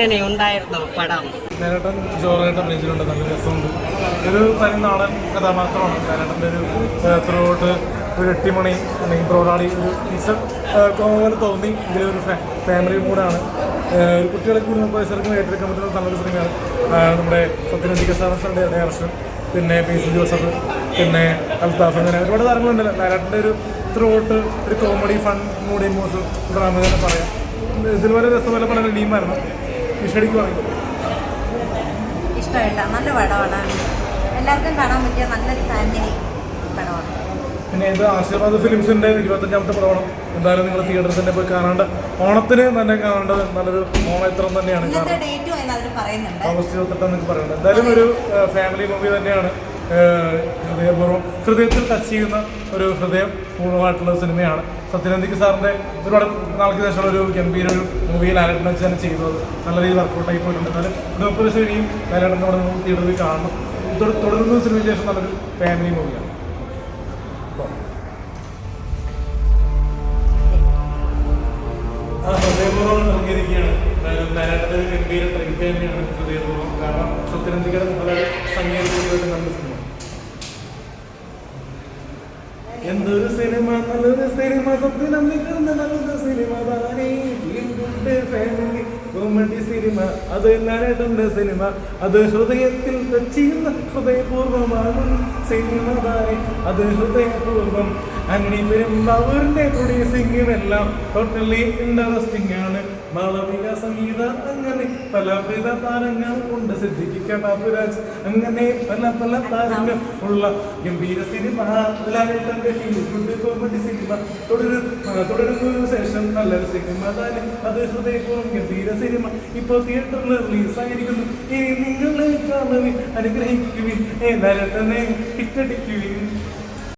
എങ്ങനെ ഉണ്ടായിരുന്നു പടം? നേരട്ടൻ ജോറായിട്ട് നെഞ്ചിലുണ്ട് നല്ല രസമുണ്ട്. ഒരു തനി നാടൻ കഥാപാത്രമാണ്. നേരട്ടന്റെ ഒരു ത്രൂട്ട് ഒരു എട്ടിമണി അല്ലെങ്കിൽ പ്രോടാളി ഒരു മിക്സർ പോലെ തോന്നി ഇതിലെ ഒരു ഫാമിലി മൂടാണ് ഒരു കുട്ടികളെ കൂടി ഏറ്റെടുക്കാൻ പറ്റുന്ന നല്ലൊരു സിനിമയാണ്. നമ്മുടെ സത്യനന്ദിക സാറിന്റെ ഡയറക്ഷൻ പിന്നെ പി സി ജോസഫ് പിന്നെ അൽത്താഫ് അങ്ങനെ ഒരുപാട് താരങ്ങളുണ്ടല്ലോ. ലാലേട്ടന്റെ ഒരു ത്രോട്ട് ഒരു കോമഡി ഫൺ മൂഡ് മോസ് ഡ്രാമ തന്നെ പറയാം. ഇതിൽ വരെ രസമല്ല പല ടീമായിരുന്നു വിഷടിക്ക് നല്ല പടമാണ്. എല്ലാവർക്കും കാണാൻ പറ്റിയ നല്ലൊരു ഫാമിലി പടമാണ്. പിന്നെ ഇത് ആശീർവാദ് ഫിലിംസിന്റെ ഇരുപത്തഞ്ചാമത്തെ പ്രവണം. എന്തായാലും നിങ്ങൾ തിയേറ്ററിൽ തന്നെ പോയി കാണേണ്ട ഓണത്തിന് തന്നെ കാണേണ്ടത് നല്ലൊരു ഓണയത്രം തന്നെയാണ് ഓഗസ്റ്റ് ഇരുപത്തെട്ടെന്നൊക്കെ പറയുന്നത് എന്തായാലും ഒരു ഫാമിലി മൂവി തന്നെയാണ്. ഹൃദയപൂർവം ഹൃദയത്തിൽ ടച്ച് ചെയ്യുന്ന ഒരു ഹൃദയം പൂർണമായിട്ടുള്ള സിനിമയാണ്. സത്യനന്ദിക്ക് സാറിന്റെ ഒരുപാട് നാൾക്ക് ശേഷമുള്ള ഒരു ഗംഭീര ഒരു മൂവിയിൽ ലാലേട്ടൻ വെച്ച് തന്നെ ചെയ്തത്. നല്ല രീതിയിൽ വർക്കൗട്ട് ആയി പോയിട്ടുണ്ട്. എന്നാലും ഒരു മുപ്പത് ദിവസം ഇനിയും ലാലേട്ടന്റെ നമ്മൾ തിയേറ്ററിൽ കാണണം. തുട- തുടരുന്ന സിനിമയ്ക്ക് ശേഷം നല്ലൊരു ഫാമിലി മൂവിയാണ് ഹൃദയപൂർവം നൽകിയിരിക്കുകയാണ് ലാലേട്ടന്റെ ഗംഭീര ട്രിപ്പ് തന്നെയാണ് ഹൃദയപൂർവം കാരണം സത്യനന്ദിക്കയുടെ നല്ല സംഗീതത്തിലേക്ക് നല്ല സിനിമ എന്തൊരു സിനിമ നല്ലൊരു സിനിമ സ്വപ്നം നിൽക്കുന്ന നല്ലൊരു സിനിമ കോമഡി സിനിമ അത് ലാലേട്ടന്റെ സിനിമ അത് ഹൃദയത്തിൽ തെച്ചിയുന്ന ഹൃദയപൂർവമാകും സിനിമ താനെ. അത് ഹൃദയപൂർവം. അങ്ങനെ വരുമ്പോൾ അവരുടെ കൂടി സിംഗിമെല്ലാം ടോട്ടലി ഇൻട്രസ്റ്റിംഗ് ആണ്. മാളവിക സംഗീത അങ്ങനെ പല പല താരങ്ങൾ ഉണ്ട്. സിദ്ധിക്ക ബാബുരാജ് അങ്ങനെ പല പല താരങ്ങൾ ഉള്ള ഗംഭീര സിനിമ. Comedy cinema. തുടരും തുടരുന്നതിനു ശേഷം നല്ലൊരു സിനിമ തന്നെ അത് ഹൃദയപൂർവം ഗംഭീര സിനിമ. ഇപ്പോൾ തിയേറ്ററിൽ റിലീസ് ആയിരിക്കുന്നു ഇനി നിങ്ങളെ കാണുവിൻ അനുഗ്രഹിക്കുവിൻ. ലാലേട്ടനെ ഹിറ്റടിക്കുവിൻ.